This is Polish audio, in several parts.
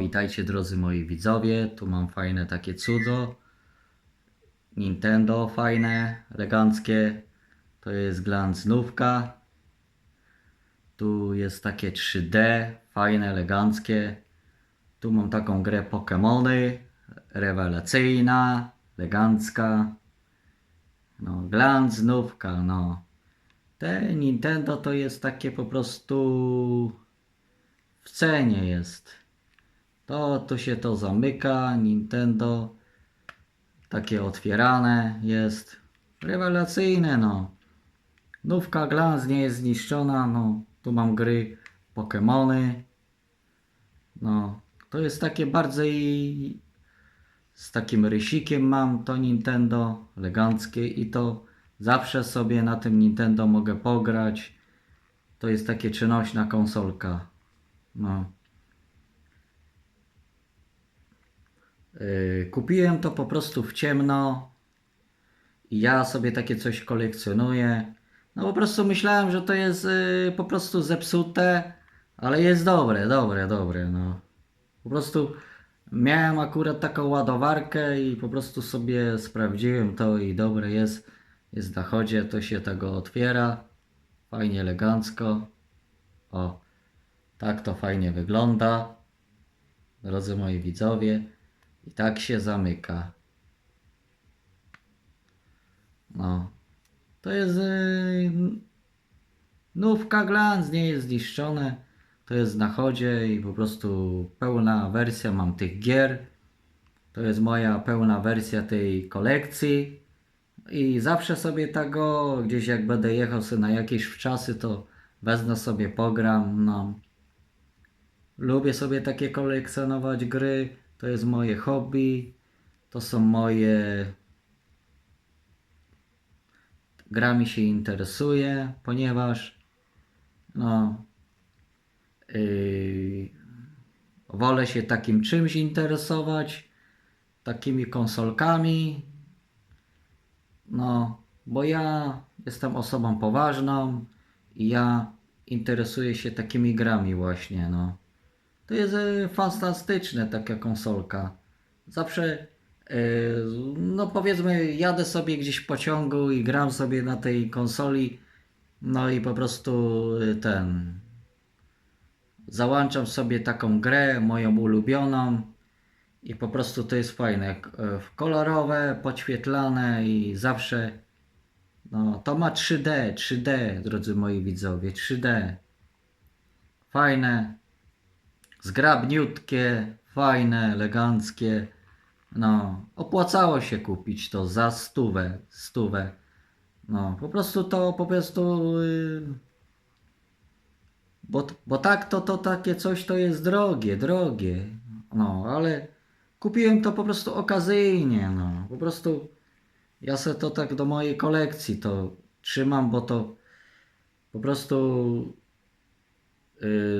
Witajcie drodzy moi widzowie, tu mam fajne takie cudo. Nintendo fajne, eleganckie. To jest glancnówka. Tu jest takie 3D, fajne, eleganckie. Tu mam taką grę Pokémony, rewelacyjna, elegancka. No, glancnówka, no. Te Nintendo to jest takie po prostu w cenie jest. To tu się to zamyka, Nintendo takie otwierane jest. Rewelacyjne no. Nówka glans nie jest zniszczona, no. Tu mam gry Pokémony. No. To jest takie bardziej z takim rysikiem mam to Nintendo eleganckie i to zawsze sobie na tym Nintendo mogę pograć. To jest takie czynośna konsolka. No. Kupiłem to po prostu w ciemno i ja sobie takie coś kolekcjonuję. No po prostu myślałem, że to jest yy, po prostu zepsute, ale jest dobre, dobre, dobre, no. Po prostu miałem akurat taką ładowarkę i po prostu sobie sprawdziłem to i dobre jest. Jest na chodzie, to się tego otwiera. Fajnie, elegancko. O, tak to fajnie wygląda. Drodzy moi widzowie. I tak się zamyka. No. To jest yy, nówka glans, nie jest zniszczone. To jest na chodzie i po prostu pełna wersja mam tych gier. To jest moja pełna wersja tej kolekcji. I zawsze sobie tego, gdzieś jak będę jechał sobie na jakieś wczasy, to wezmę sobie pogram. No. Lubię sobie takie kolekcjonować gry. To jest moje hobby. To są moje. Grami się interesuję, ponieważ no. Yy, wolę się takim czymś interesować, takimi konsolkami. No, bo ja jestem osobą poważną i ja interesuję się takimi grami właśnie, no. To jest e, fantastyczne taka konsolka. Zawsze, e, no powiedzmy, jadę sobie gdzieś w pociągu i gram sobie na tej konsoli, no i po prostu e, ten. Załączam sobie taką grę, moją ulubioną, i po prostu to jest fajne. Kolorowe, podświetlane i zawsze. No, to ma 3D, 3D, drodzy moi widzowie, 3D. Fajne, zgrabniutkie, fajne, eleganckie. No, opłacało się kupić to za stówę, stówę. No, po prostu to, po prostu... Yy, bo, bo tak to, to takie coś to jest drogie, drogie. No, ale kupiłem to po prostu okazyjnie, no. Po prostu ja se to tak do mojej kolekcji to trzymam, bo to po prostu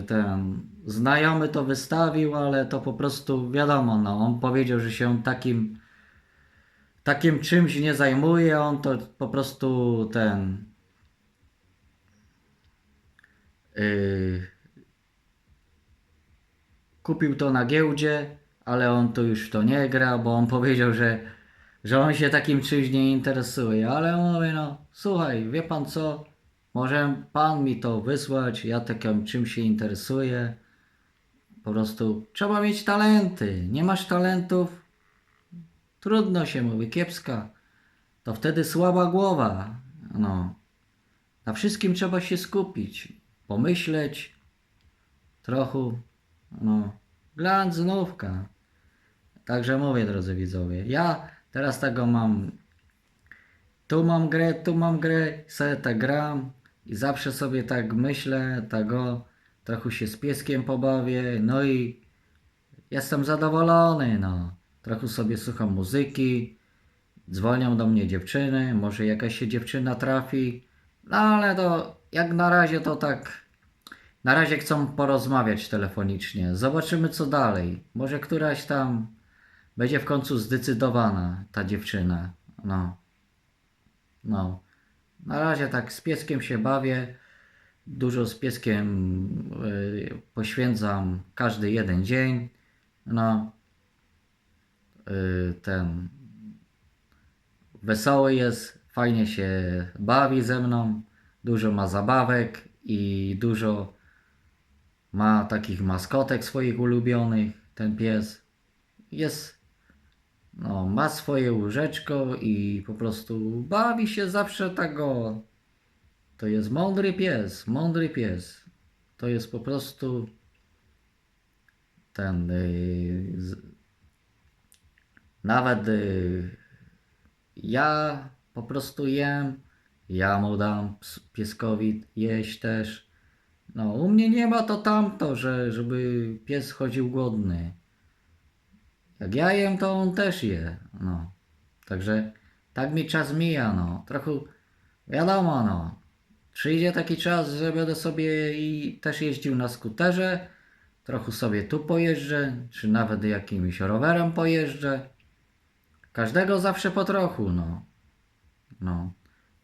ten znajomy to wystawił, ale to po prostu wiadomo, no. On powiedział, że się takim takim czymś nie zajmuje, on to po prostu ten yy, kupił to na giełdzie, ale on tu już to nie gra, bo on powiedział, że, że on się takim czymś nie interesuje. Ale mówię, no słuchaj, wie pan co, może pan mi to wysłać, ja takim czymś się interesuję. Po prostu trzeba mieć talenty. Nie masz talentów, trudno się mówi, kiepska. To wtedy słaba głowa. No. Na wszystkim trzeba się skupić, pomyśleć trochę. No. Glans znówka. Także mówię, drodzy widzowie, ja teraz tego mam. Tu mam grę, tu mam grę, sobie tak gram i zawsze sobie tak myślę, tego trochę się z pieskiem pobawię, no i jestem zadowolony, no. Trochę sobie słucham muzyki, dzwonią do mnie dziewczyny, może jakaś się dziewczyna trafi, no ale to jak na razie to tak. Na razie chcą porozmawiać telefonicznie. Zobaczymy co dalej. Może któraś tam będzie w końcu zdecydowana, ta dziewczyna. No. No. Na razie tak z pieskiem się bawię. Dużo z pieskiem y, poświęcam każdy jeden dzień. no, y, ten, wesoły jest, fajnie się bawi ze mną, dużo ma zabawek i dużo ma takich maskotek swoich ulubionych, ten pies. Jest, no, ma swoje łóżeczko i po prostu bawi się zawsze tego. To jest mądry pies, mądry pies. To jest po prostu ten. y, z, nawet y, ja po prostu jem, ja mu dam pieskowi jeść też. No, u mnie nie ma to tamto, że, żeby pies chodził głodny. Jak ja jem, to on też je. No. Także tak mi czas mija, no. Trochę wiadomo, no. Przyjdzie taki czas, że będę sobie i też jeździł na skuterze. Trochę sobie tu pojeżdżę, czy nawet jakimś rowerem pojeżdżę. Każdego zawsze po trochu, no. No.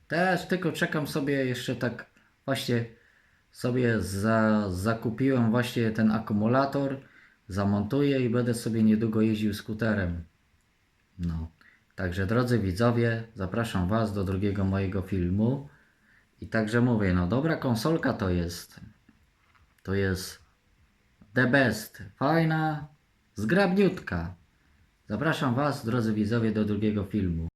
Teraz tylko czekam sobie jeszcze tak właśnie sobie za, zakupiłem właśnie ten akumulator, zamontuję i będę sobie niedługo jeździł skuterem. No. Także drodzy widzowie, zapraszam Was do drugiego mojego filmu. I także mówię, no dobra konsolka to jest. To jest the best. Fajna, zgrabniutka. Zapraszam Was, drodzy widzowie, do drugiego filmu.